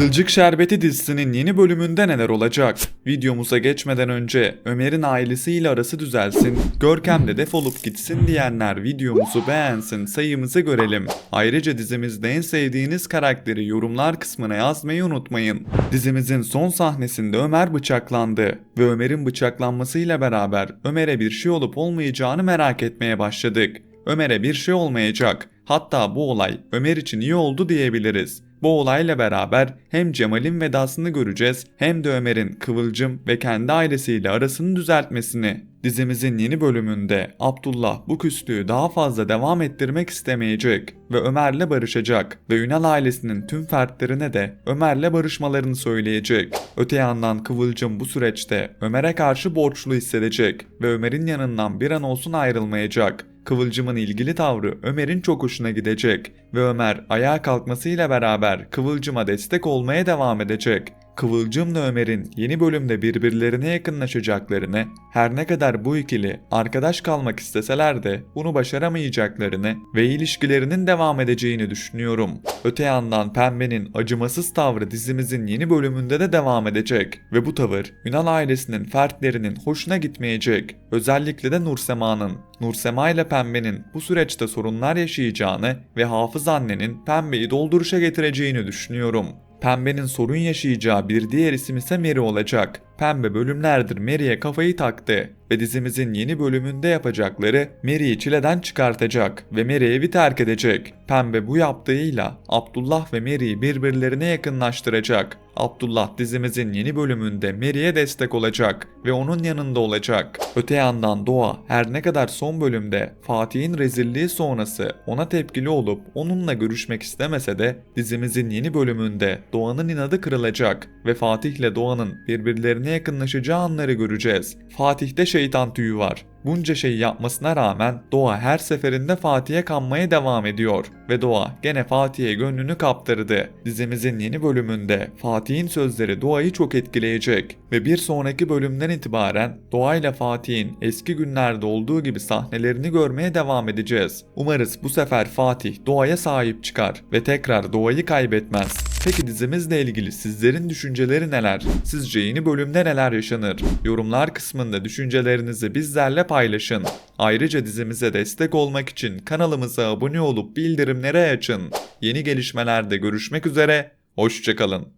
Kızılcık Şerbeti dizisinin yeni bölümünde neler olacak? Videomuza geçmeden önce Ömer'in ailesiyle arası düzelsin, Görkem de defolup gitsin diyenler videomuzu beğensin, sayımızı görelim. Ayrıca dizimizde en sevdiğiniz karakteri yorumlar kısmına yazmayı unutmayın. Dizimizin son sahnesinde Ömer bıçaklandı ve Ömer'in bıçaklanmasıyla beraber Ömer'e bir şey olup olmayacağını merak etmeye başladık. Ömer'e bir şey olmayacak. Hatta bu olay Ömer için iyi oldu diyebiliriz. Bu olayla beraber hem Cemal'in vedasını göreceğiz hem de Ömer'in Kıvılcım ve kendi ailesiyle arasını düzeltmesini. Dizimizin yeni bölümünde Abdullah bu küslüğü daha fazla devam ettirmek istemeyecek ve Ömer'le barışacak ve Ünal ailesinin tüm fertlerine de Ömer'le barışmalarını söyleyecek. Öte yandan Kıvılcım bu süreçte Ömer'e karşı borçlu hissedecek ve Ömer'in yanından bir an olsun ayrılmayacak. Kıvılcım'ın ilgili tavrı Ömer'in çok hoşuna gidecek ve Ömer ayağa kalkmasıyla beraber Kıvılcım'a destek olmaya devam edecek. Kıvılcım'la Ömer'in yeni bölümde birbirlerine yakınlaşacaklarını, her ne kadar bu ikili arkadaş kalmak isteseler de bunu başaramayacaklarını ve ilişkilerinin devam edeceğini düşünüyorum. Öte yandan Pembe'nin acımasız tavrı dizimizin yeni bölümünde de devam edecek ve bu tavır Ünal ailesinin fertlerinin hoşuna gitmeyecek. Özellikle de Nursema'nın. Nursema ile Pembe'nin bu süreçte sorunlar yaşayacağını ve Hafız annenin Pembe'yi dolduruşa getireceğini düşünüyorum. Pembe'nin sorun yaşayacağı bir diğer isim ise Mary olacak. Pembe bölümlerdir Mary'e kafayı taktı ve dizimizin yeni bölümünde yapacakları Mary'i çileden çıkartacak ve Mary evi terk edecek. Pembe bu yaptığıyla Abdullah ve Mary'i birbirlerine yakınlaştıracak. Abdullah dizimizin yeni bölümünde Mary'e destek olacak ve onun yanında olacak. Öte yandan Doğa her ne kadar son bölümde Fatih'in rezilliği sonrası ona tepkili olup onunla görüşmek istemese de dizimizin yeni bölümünde Doğan'ın inadı kırılacak ve Fatih ile Doğan'ın birbirlerine yakınlaşacağı anları göreceğiz. Fatih'te şeytan tüyü var. Bunca şeyi yapmasına rağmen Doğa her seferinde Fatih'e kanmaya devam ediyor ve Doğa gene Fatih'e gönlünü kaptırdı. Dizimizin yeni bölümünde Fatih'in sözleri Doğa'yı çok etkileyecek ve bir sonraki bölümden itibaren Doğa ile Fatih'in eski günlerde olduğu gibi sahnelerini görmeye devam edeceğiz. Umarız bu sefer Fatih Doğa'ya sahip çıkar ve tekrar Doğa'yı kaybetmez. Peki dizimizle ilgili sizlerin düşünceleri neler? Sizce yeni bölümde neler yaşanır? Yorumlar kısmında düşüncelerinizi bizlerle paylaşın. Ayrıca dizimize destek olmak için kanalımıza abone olup bildirimleri açın. Yeni gelişmelerde görüşmek üzere, hoşçakalın.